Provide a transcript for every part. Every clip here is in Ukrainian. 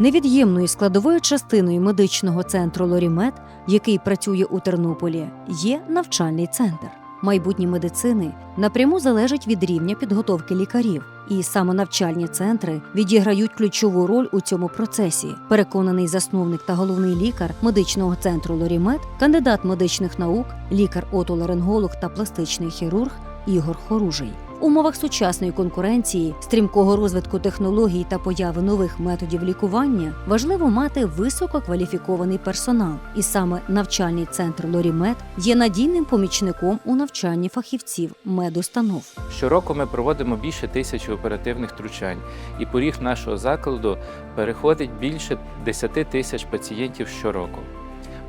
Невід'ємною складовою частиною медичного центру Лорімед, який працює у Тернополі, є навчальний центр. Майбутнє медицини напряму залежить від рівня підготовки лікарів, і саме навчальні центри відіграють ключову роль у цьому процесі. Переконаний засновник та головний лікар медичного центру Лорімед, кандидат медичних наук, лікар-отоларинголог та пластичний хірург Ігор Хоружий. Умовах сучасної конкуренції, стрімкого розвитку технологій та появи нових методів лікування важливо мати висококваліфікований персонал, і саме навчальний центр Лорімед є надійним помічником у навчанні фахівців медустанов. Щороку ми проводимо більше тисячі оперативних втручань, і поріг нашого закладу переходить більше 10 тисяч пацієнтів щороку.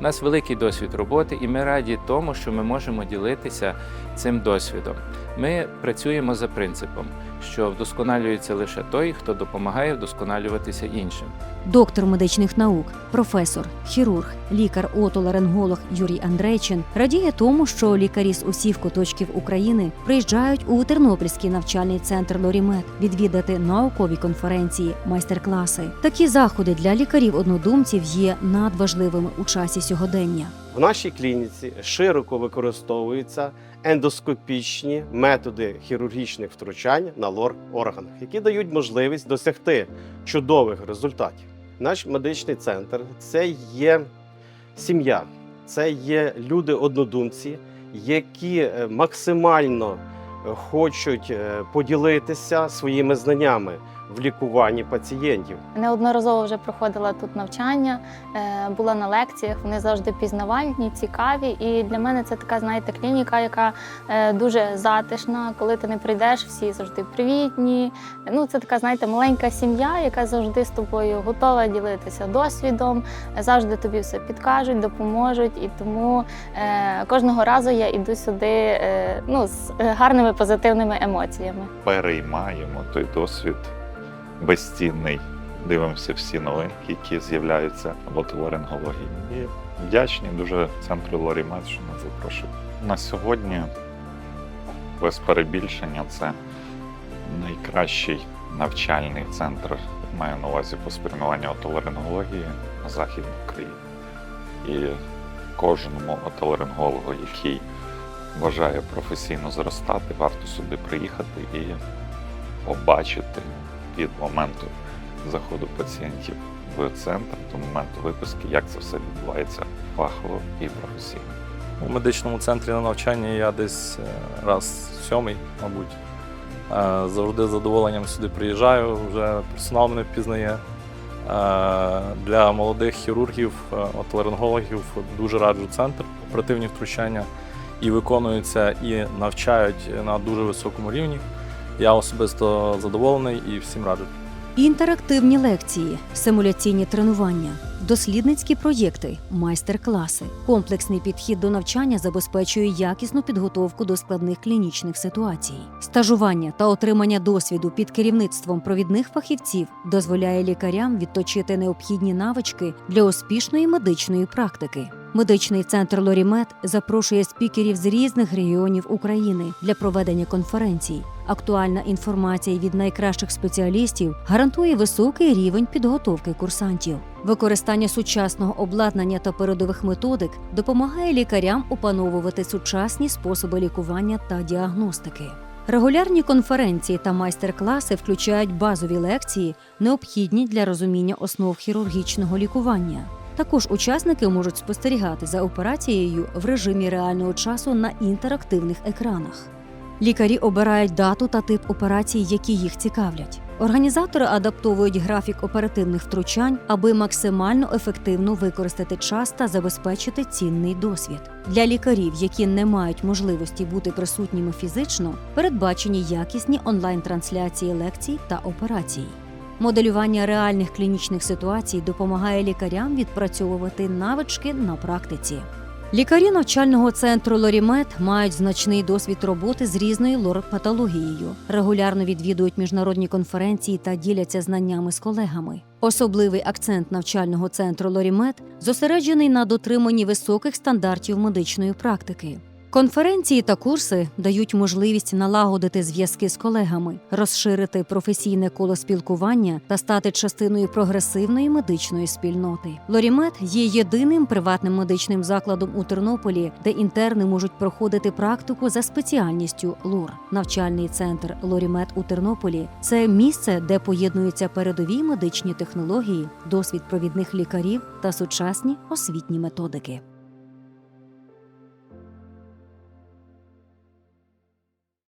У нас великий досвід роботи, і ми раді тому, що ми можемо ділитися цим досвідом. Ми працюємо за принципом, що вдосконалюється лише той, хто допомагає вдосконалюватися іншим. Доктор медичних наук, професор, хірург, лікар-отоларинголог Юрій Андрейчин радіє тому, що лікарі з усіх куточків України приїжджають у Тернопільський навчальний центр Лорімед відвідати наукові конференції, майстер-класи. Такі заходи для лікарів-однодумців є надважливими у часі сьогодення. В нашій клініці широко використовуються ендоскопічні методи хірургічних втручань на лор-органах, які дають можливість досягти чудових результатів. Наш медичний центр це є сім'я, це є люди-однодумці, які е, максимально е, хочуть е, поділитися своїми знаннями в лікуванні пацієнтів. Неодноразово вже проходила тут навчання, е, була на лекціях. Вони завжди пізнавальні, цікаві. І для мене це така, знаєте, клініка, яка е, дуже затишна. Коли ти не прийдеш, всі завжди привітні. Ну, це така, знаєте, маленька сім'я, яка завжди з тобою готова ділитися досвідом, завжди тобі все підкажуть, допоможуть. І тому е, кожного разу я іду сюди е, ну, з гарними позитивними емоціями. переймаємо той досвід безцінний. Дивимося всі новинки, які з'являються в отоларингології. І вдячні дуже центру Лорімат, що нас запрошують. На сьогодні, без перебільшення, це найкращий навчальний центр, маю на увазі по спрямуванню отоларингології на Західній Україні. І кожному отоларингологу, який бажає професійно зростати, варто сюди приїхати і побачити від моменту заходу пацієнтів в центр до моменту виписки, як це все відбувається фахово і професійно. У медичному центрі на навчанні я десь е, раз сьомий, мабуть. Е, Завжди з задоволенням сюди приїжджаю, вже персонал мене впізнає. Е, Для молодих хірургів, отоларингологів дуже раджу центр оперативні втручання і виконуються, і навчають на дуже високому рівні. Я особисто задоволений і всім раджу. Інтерактивні лекції, симуляційні тренування, дослідницькі проєкти, майстер-класи. Комплексний підхід до навчання забезпечує якісну підготовку до складних клінічних ситуацій. Стажування та отримання досвіду під керівництвом провідних фахівців дозволяє лікарям відточити необхідні навички для успішної медичної практики. Медичний центр Лорімед запрошує спікерів з різних регіонів України для проведення конференцій. Актуальна інформація від найкращих спеціалістів гарантує високий рівень підготовки курсантів. Використання сучасного обладнання та передових методик допомагає лікарям опановувати сучасні способи лікування та діагностики. Регулярні конференції та майстер-класи включають базові лекції, необхідні для розуміння основ хірургічного лікування. Також учасники можуть спостерігати за операцією в режимі реального часу на інтерактивних екранах. Лікарі обирають дату та тип операцій, які їх цікавлять. Організатори адаптовують графік оперативних втручань, аби максимально ефективно використати час та забезпечити цінний досвід. Для лікарів, які не мають можливості бути присутніми фізично, передбачені якісні онлайн-трансляції лекцій та операцій. Моделювання реальних клінічних ситуацій допомагає лікарям відпрацьовувати навички на практиці. Лікарі навчального центру Лорімед мають значний досвід роботи з різною лор-патологією, регулярно відвідують міжнародні конференції та діляться знаннями з колегами. Особливий акцент навчального центру Лорімед зосереджений на дотриманні високих стандартів медичної практики. Конференції та курси дають можливість налагодити зв'язки з колегами, розширити професійне коло спілкування та стати частиною прогресивної медичної спільноти. Лорімед є єдиним приватним медичним закладом у Тернополі, де інтерни можуть проходити практику за спеціальністю ЛУР. Навчальний центр Лорімед у Тернополі це місце, де поєднуються передові медичні технології, досвід провідних лікарів та сучасні освітні методики.